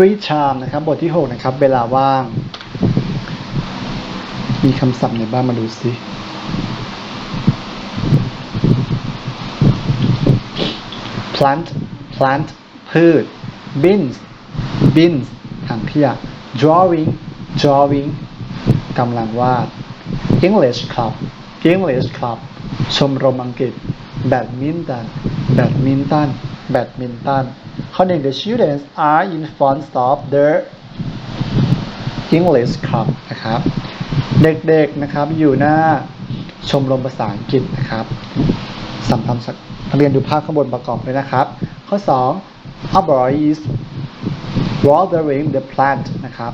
free time นะครับ บทที่ 6 นะครับ เวลาว่าง มีคำศัพท์ไหนบ้างมาดูสิ plant plant พืช bins bins ถังขยะ drawing drawing กำลังวาด English club English club ชมรมอังกฤษ badminton badminton badminton ข้อหนึ่ง the students are in front of the English club นะครับ เด็กๆนะครับอยู่หน้าชมรมภาษาอังกฤษนะครับสำคัญสักเรียนดูภาพข้างบนประกอบด้วยนะครับ ข้อ 2 a boy is watering the plant นะครับ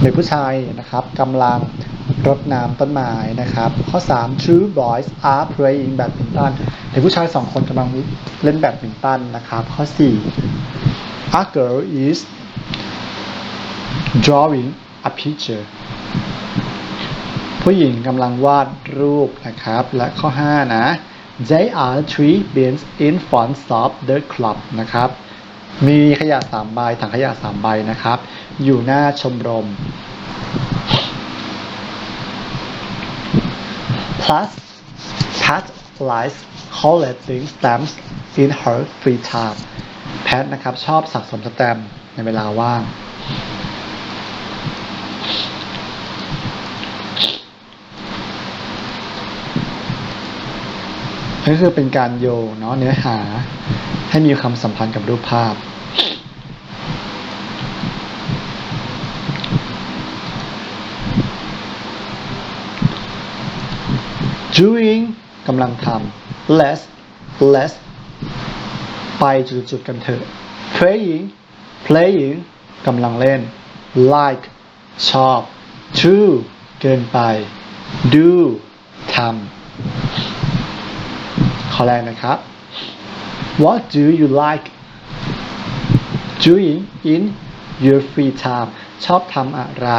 เด็กผู้ชายนะครับกำลังรดน้ำต้นไม้นะครับ ข้อ 3 two boys are playing badminton เด็กผู้ชายสองคนกำลังเล่นแบดมินตันนะครับ ข้อ 4 a girl is drawing a picture ผู้หญิงกำลังวาดรูปนะครับ และข้อ 5 นะ There are three bins in front of the club นะครับ มีขยะสามใบถังขยะสามใบนะครับ อยู่หน้าชมรม plus Pat likes collecting stamps in her free time แพทนะครับชอบสะสมสแตมป์ในเวลาว่าง ก็คือเป็นการโยงเนาะเนื้อหาให้มีความสัมพันธ์กับรูปภาพ doing กำลังทำ less less ไปจุดๆกันเถอะ playing playing กำลังเล่น like ชอบ too เกินไป do ทำข้อแรกนะครับ What do you like doing in your free time ชอบทำอะไร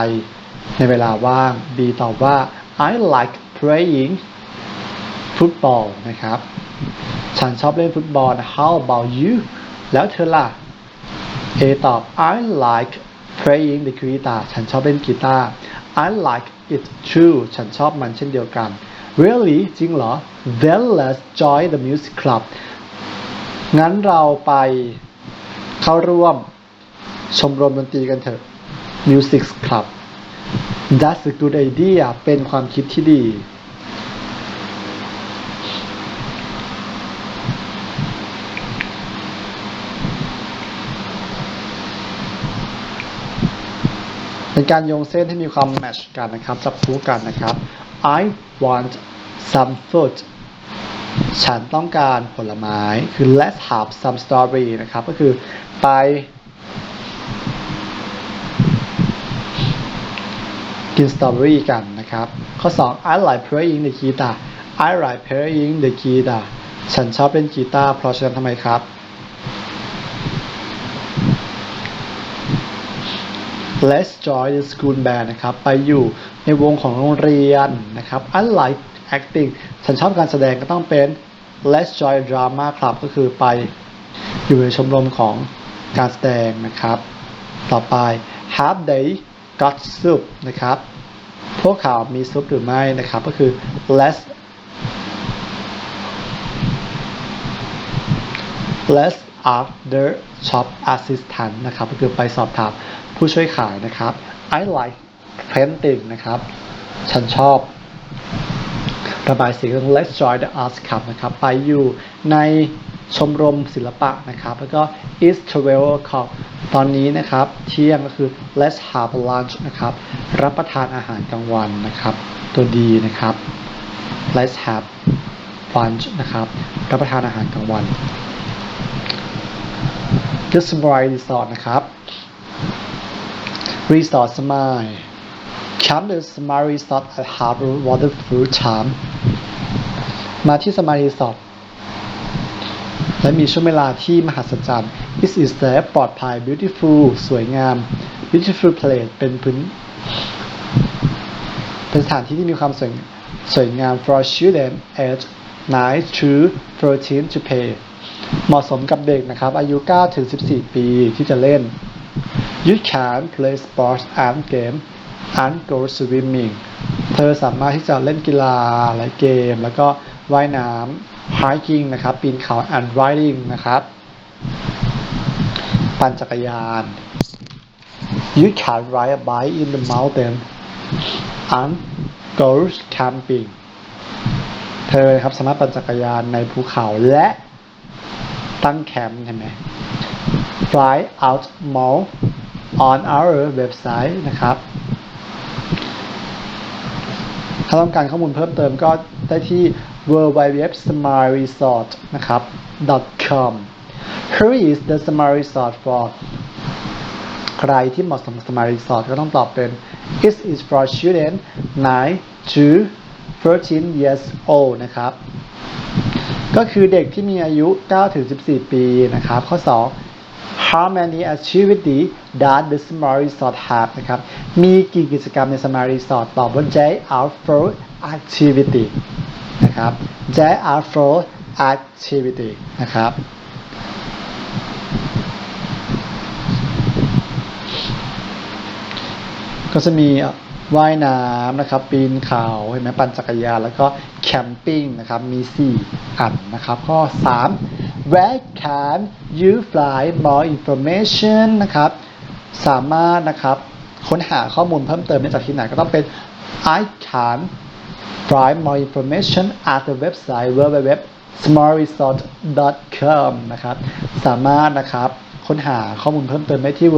ในเวลาว่าง B ตอบว่า I like playing ฟุตบอลนะครับ ฉันชอบเล่นฟุตบอล how about you แล้วเธอล่ะ A ตอบ I like playing the guitar ฉันชอบเล่นกีตาร์ I like it too ฉันชอบมันเช่นเดียวกัน Really จริงเหรอ Then let's join the music club งั้นเราไปเข้าร่วมชมรมดนตรีกันเถอะ Music Club That's a good idea เป็นความคิดที่ดี เป็นการโยงเส้นให้มีความแมชกันนะครับจับคู่กันนะครับ I want some fruit ฉันต้องการผลไม้ คือ let's have some strawberry นะครับ ก็คือไป กินสตรอเบอรี่กันนะครับ ข้อ 2 I like playing the guitar I like playing the guitar ฉันชอบเล่นกีตาร์เพราะฉะนั้นทำไมครับ Let's join the school band นะครับ ไปอยู่ในวงของโรงเรียนนะครับ I like acting ฉันชอบการแสดงก็ต้องเป็น Let's join drama club ก็คือไปอยู่ในชมรมของการแสดงนะครับ ต่อไป Have they got soup นะครับ พวกเขามีซุปหรือไม่นะครับ ก็คือ Let's Let's ask the shop assistant นะครับก็คือไปสอบถามผู้ช่วยขายนะครับ I like painting นะครับ ฉันชอบระบายสีเรื่อง Let's join the arts club นะครับ ไปอยู่ในชมรมศิลปะนะครับ แล้วก็ It's 12 o'clock ตอนนี้นะครับ เที่ยงก็คือ Let's have lunch นะครับ รับประทานอาหารกลางวันนะครับ ตัวดีนะครับ Let's have lunch นะครับ รับประทานอาหารกลางวัน The Smile Resort นะครับ Resort Smile Come to Smile Resort at Harbor Waterfront Charm มาที่ Smile Resort และมีช่วงเวลาที่มหัศจรรย์ It is safe ปลอดภัย beautiful สวยงาม beautiful place เป็นพื้น เป็นสถานที่ที่มีความสวยสวยงาม for children age 9 to 13 to pay เหมาะสมกับเด็กนะครับ อายุ9ถึง14 ปีที่จะเล่น you can play sports and game and go swimming เธอสามารถที่จะเล่นกีฬาและเกม แล้วก็ว่ายน้ำ hiking นะครับ ปีนเขา and riding นะครับ ปั่นจักรยาน you can ride a bike in the mountain and go camping เธอครับสามารถปั่นจักรยานในภูเขาและ ตั้งแคมป์เห็นไหม fly out more on our website นะครับ ถ้าต้องการข้อมูลเพิ่มเติมก็ได้ที่ www.smileresort นะครับ .com Who is the Smile Resort for ใครที่เหมาะสมกับ Smile Resort ก็ต้องตอบเป็น It is for children 9 to 13 years old นะครับ ก็คือเด็กที่มีอายุ 9-14 ปีนะครับ ข้อ 2 How many activities does the Smile Resort have นะครับ มีกี่กิจกรรมใน Smile Resort ตอบว่า There are four activity นะครับ There are four activity นะครับก็จะมี ว่ายน้ำนะครับ ปีนเขาเห็นไหมปั่นจักรยานแล้วก็แคมปิ้งนะครับ มี 4 อันนะครับ ข้อ 3 where can you find more information นะครับ สามารถนะครับ ค้นหาข้อมูลเพิ่มเติมได้จากที่ไหนก็ต้องเป็น I can find more information at the website www smallresort.com นะครับ สามารถนะครับ ค้นหาข้อมูลเพิ่มเติมได้ที่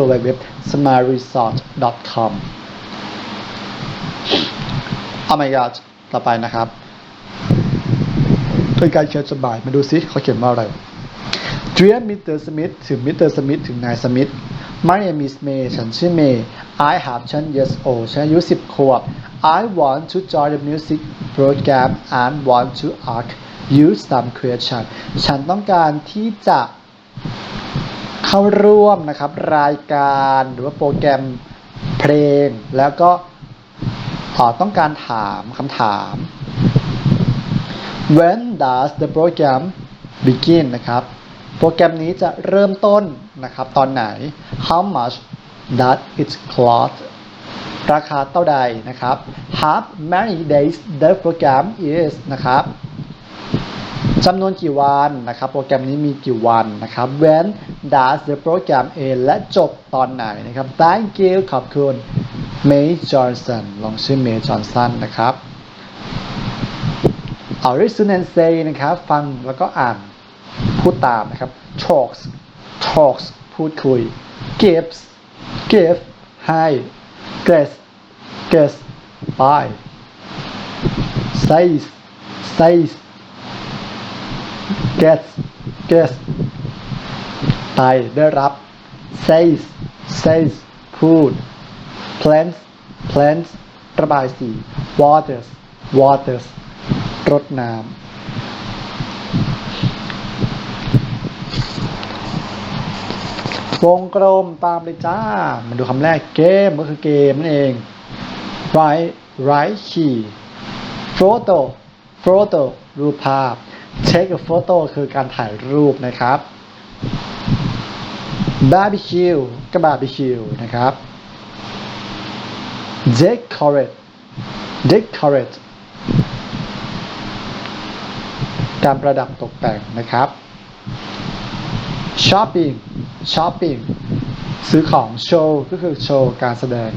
เอาไม่ยาต่อไปนะครับเป็นการเขียนจดหายมาดูซิเขาเขียนว่าอะไร Dear Mr. Smith ถึง Mr. Smith ถึงนาย Smith My name is May ฉันชื่อเ May I have ฉัน years old ฉันอายุสิบขวบ I want to join the music program and want to ask you some question ฉันต้องการที่จะเข้าร่วมนะครับ รายการหรือว่าโปรแกรมเพลงแล้วก็ ต้องการถามคำถาม When does the program begin นะครับ โปรแกรมนี้จะเริ่มต้นนะครับ ตอนไหน How much does it cost ราคาเท่าใดนะครับ How many days the program is นะครับจำนวนกี่วันนะครับ โปรแกรมนี้มีกี่วันนะครับ When does the program end และจบตอนไหนนะครับ Thank you ขอบคุณ เมย์จอห์นสันลงชื่อเมย์จอห์นสันนะครับ เอาริซเนนเซนะครับ ฟังแล้วก็อ่านพูดตามนะครับ talks talks พูดคุย gives give ให้ guess guess buy says says gets gets ไปได้รับ says says พูด plants plants ระบายสี waters waters รดน้ำวงกลมตามเลยจ้า มาดูคำแรกเกมก็คือเกมนั่นเอง right right ขี่ photo photo รูปภาพ take a photo คือการถ่ายรูปนะครับ barbecue ก็บาร์บีคิวนะครับ decorate decorate การประดับตกแต่งนะครับ shopping shopping ซื้อของโชว์ก็คือโชว์การแสดง